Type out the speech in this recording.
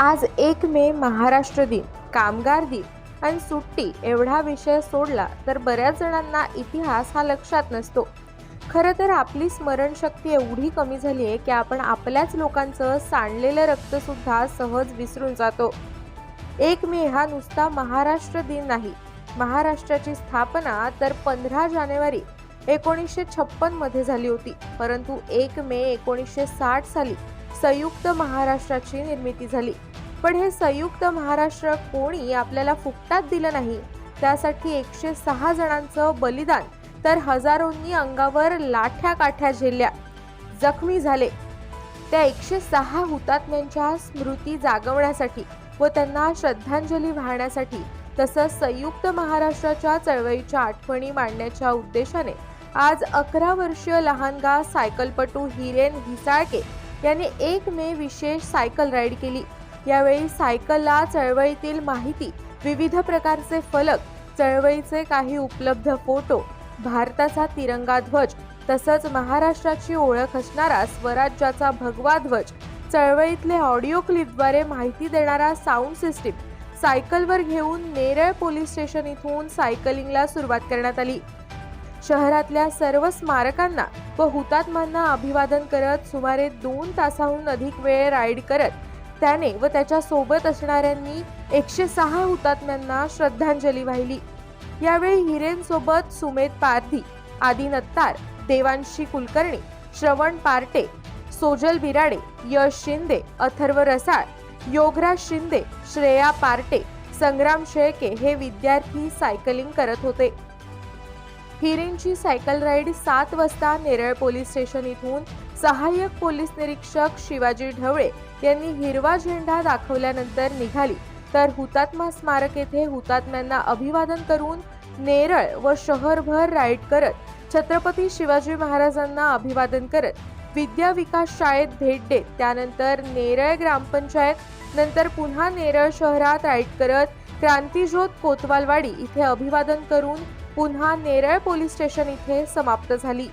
आज एक मे महाराष्ट्र दिन कामगार दिन. आणि सुट्टी एवढा विषय सोडला तर बऱ्याच जणांना इतिहास हा लक्षात नसतो. खरं तर आपली स्मरणशक्ती एवढी कमी झाली आहे की आपण आपल्याच लोकांचं सांडलेलं रक्तसुद्धा सहज विसरून जातो. एक मे हा नुसता महाराष्ट्र दिन नाही. महाराष्ट्राची स्थापना तर पंधरा जानेवारी एकोणीसशे छप्पनमध्ये झाली होती. परंतु एक मे एकोणीसशे साठ साली संयुक्त महाराष्ट्राची निर्मिती झाली. पण हे संयुक्त महाराष्ट्र कोणी आपल्याला फुकटात दिलं नाही? त्यासाठी एकशे सहा जणांचं बलिदान तर हजारोंनी अंगावर लाठ्या काठ्या झेलल्या. जखमी झाले. त्या एकशे सहा हुतात्म्यांच्या स्मृती जागवण्यासाठी व त्यांना श्रद्धांजली वाहण्यासाठी तसंच संयुक्त महाराष्ट्राच्या चळवळीच्या आठवणी मांडण्याच्या उद्देशाने आज अकरा वर्षीय लहानगा सायकलपटू हिरेन हिसाळके यांनी एक मे विशेष सायकल राईड केली. यावेळी सायकलला चळवळीतील माहिती विविध प्रकारचे फलक चळवळीचे काही उपलब्ध फोटो भारताचा तिरंगा ध्वज तसंच महाराष्ट्राची ओळख असणारा स्वराज्याचा भगवा ध्वज चळवळीतले ऑडिओ क्लिपद्वारे माहिती देणारा साऊंड सिस्टीम सायकलवर घेऊन नेरळ पोलीस स्टेशन इथून सायकलिंगला सुरुवात करण्यात आली. शहरातल्या सर्व स्मारकांना व हुतात्म्यांना अभिवादन करत सुमारे दोन तासाहून अधिक वेळ राईड करत त्याने व त्याच्या सोबत असणाऱ्यांनी एकशे सहा हुतात्म्यांना श्रद्धांजली वाहिली. यावेळी हिरेनसोबत सुमेध पारधी आदी नत्तार देवांशी कुलकर्णी श्रवण पार्टे सोजल बिराडे यश शिंदे अथर्व रसाळ योगराज शिंदे श्रेया पार्टे संग्राम शेळके हे विद्यार्थी सायकलिंग करत होते. हिरेनची सायकल राईड सात वाजता नेरळ पोलीस स्टेशन इथून सहाय्यक पोलीस निरीक्षक शिवाजी ढवळे यांनी हिरवा झेंडा दाखवल्यानंतर निघाली. तर हुतात्मा स्मारक येथे हुतात्म्यांना अभिवादन करून नेरळ व शहरभर राईड करत छत्रपती शिवाजी महाराजांना अभिवादन करत विद्या विकास शाळेत भेट देत त्यानंतर नेरळ ग्रामपंचायत नंतर पुन्हा नेरळ शहरात राईड करत क्रांतीज्योत कोतवालवाडी इथे अभिवादन करून पुन्हा नेरळ पोलीस स्टेशन इथे समाप्त झाली.